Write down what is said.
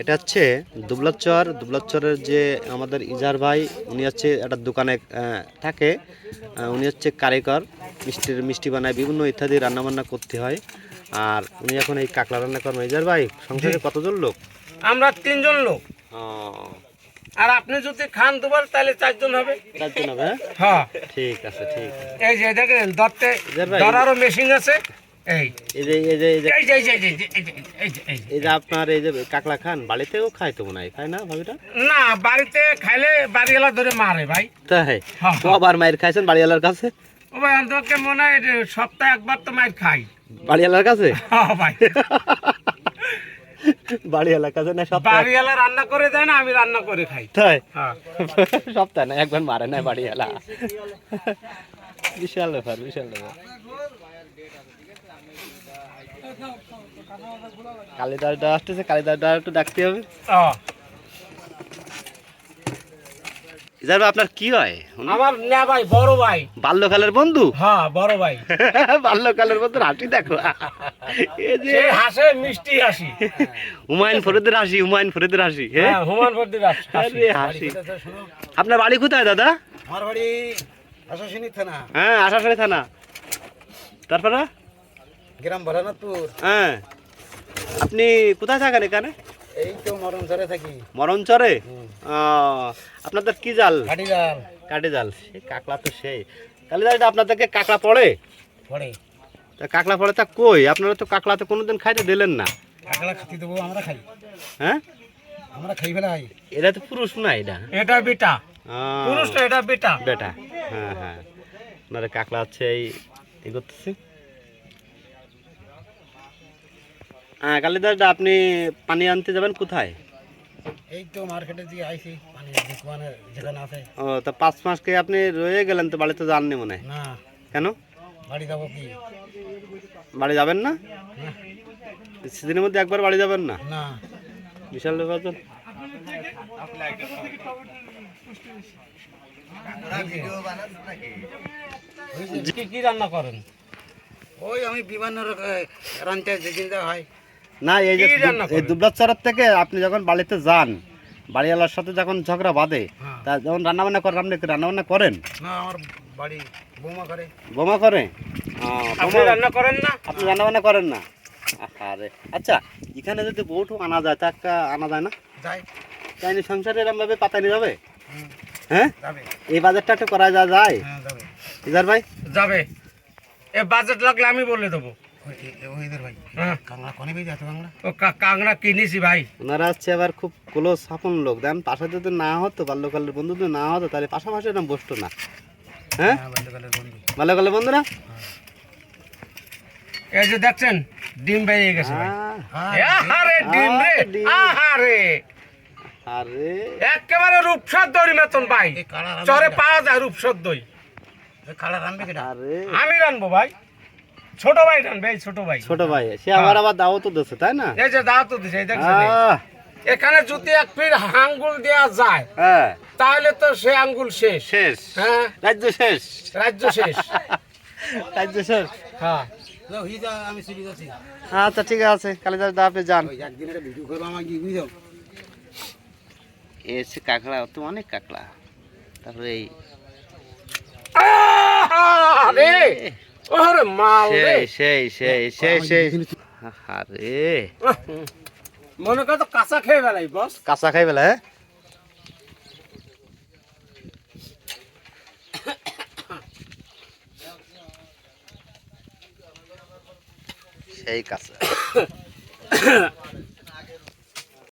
এটা হচ্ছে দুবলাচর দুবলাচরের যে আমাদের ইজার ভাই উনি হচ্ছে একটা দোকানে থাকে। উনি হচ্ছে কারিগর মিষ্টির মিষ্টি বানায় বিভিন্ন ইত্যাদি রান্নাবান্না করতে হয়। আর উনি এখন এই কাকলা রান্না করেন। ইজার ভাই সংসারে কতজন লোক? আমরা তিনজন লোক। আর আপনি যদি খান দুবার তাহলে চারজন হবে। চারজন হবে হ্যাঁ? হ্যাঁ। ঠিক আছে ঠিক আছে। এই যে দেখেন দত্তে দরারও মেশিন আছে। এই। যে আপনার এই যে কাকলা খান বাড়িতেও খায় তো মনে হয় বাড়িতে খাইলে খাইছেন কাছে? বাড়িওয়ালার কাছে? কাছে রান্না করে দেয় না আমি রান্না করে খাই। তাই? সপ্তাহে না একবার মারে না বাড়িওয়ালা। বিশাল ব্যাপার বিশাল ব্যাপার। কালিদারটা আসতেছে কালিদারটা একটু ডাকতে হবে। আপনার কি হয়? আমার না ভাই বড় ভাই। বাল্যকালের বন্ধু? হ্যাঁ বড় ভাই। বাল্যকালের বন্ধু হাসি দেখো। এই যে হাসে মিষ্টি হাসি। হুমায়ুন ফরিদের হাসি হুমায়ুন ফরিদের হাসি হ্যাঁ? হ্যাঁ হুমান ভর্তি আরে হাসি। আপনার বাড়ি কোথায় দাদা? আমার বাড়ি আশাসিনী থানা। হ্যাঁ আশাশাড়ি থানা। তারপরে? গ্রাম ভরানাথপুর হ্যাঁ। আপনি কোথায় থাকেন এখানে? এই তো মরণ ধরে থাকি মরণচরে আপনাদের কি জাল? ঘাটি জাল কাটে জাল কাকলা তো সেই। কালিদারিটা আপনাদেরকে কাকলা পড়ে? পড়ে। তা কাকলা পড়ে তা কই? আপনারা তো কাকলা তো কোনোদিন খাইতে দিলেন না। কাকলা খাতি দেবো আমরা খাই। হ্যাঁ? আমরা খাই ফেলাই এটা তো পুরুষ না এটা? এটা বেটা। ও, পুরুষ না এটা বেটা। বেটা। হ্যাঁ হ্যাঁ। আপনারা কাকলা হচ্ছে এই এই করতেছি। হ্যাঁ কালিদারটা আপনি পানি আনতে যাবেন কোথায়? এই তো মার্কেটে দিয়ে আইছি মানে দোকানে যেখানে আছে। ও তা পাঁচ মাসকে আপনি রয়ে গেলেন তো বাড়িতে যাননি মনে হয়? না। কেন? বাড়ি যাব কি? বাড়ি যাবেন না? সেদিনের মধ্যে একবার বাড়ি যাবেন না? না। বিশাল ব্যাপার তো। কি কি রান্না করেন? ওই আমি বিভিন্ন রান্না যেদিন হয়। না এই যে এই? দুবলাচরের থেকে আপনি যখন বাড়িতে যান বাড়িওয়ালার সাথে যখন ঝগড়া বাঁধে হ্যাঁ। তা যখন রান্নাবান্না করেন আপনি রান্নাবান্না করেন? না আমার বাড়ি বৌমা করে বোমা করে আপনি রান্না করেন না? আপনি রান্না রান্নাবান্না করেন না? আরে আচ্ছা এখানে যদি বউটু আনা যায় তা একটা আনা যায় না? যাই চাইনি সংসারে এরম ভাবে পাতানি যাবে? হ্যাঁ? এই বাজারটা একটু করা যা যায়? হ্যাঁ ইজার ভাই? যাবে। এ বাজেট লাগলে আমি বলে দেবো। হ্যাঁ। কাংড়া কিনেছি ভাই। ওনারা হচ্ছে আবার খুব ক্লোজ লোক। দেন পাশে যদি না হতো বাল্যকালের বন্ধু যদি না হতো তাহলে পাশাপাশি এরকম বসতো না। হ্যাঁ? হ্যাঁ বাল্যকালের বন্ধু। বাল্যকালের এই যে দেখছেন ডিম বেরিয়ে গেছে ভাই। আহ, এ আহারে ডিম রে। আরে আহারে। আরে একেবারে রূপসার দই মতন ভাই। চরে পাওয়া যায় রূপসার দই আমি রানবো ভাই। ছোট ভাই রানবে এই ছোট ভাই। ছোট ভাই সে আবার আবার দাও তো দিচ্ছে তাই না? এই যে দাও তো দিছে এই দেখছেন আহ, এখানে যদি এক ফির আঙ্গুল দেওয়া যায় হ্যাঁ। তাহলে তো সে আঙ্গুল শেষ। শেষ। হ্যাঁ। রাজ্য শেষ। রাজ্য শেষ। রাজ্য শেষ। হ্যাঁ। আচ্ছা ঠিক আছে কালিদাস দা আপনি যান। একদিন একটা ভিডিও করব আমাকে গিয়ে বুঝাও এসে কাঁকড়া তো অনেক কাঁকড়া। তারপরে এই আরে ওরে মাল রে। সেই সেই সেই সেই আরে মনে কর তো কাঁচা খেয়ে বেলাই বস। কাঁচা খাই বেলা হ্যাঁ? সেই কাঁচা।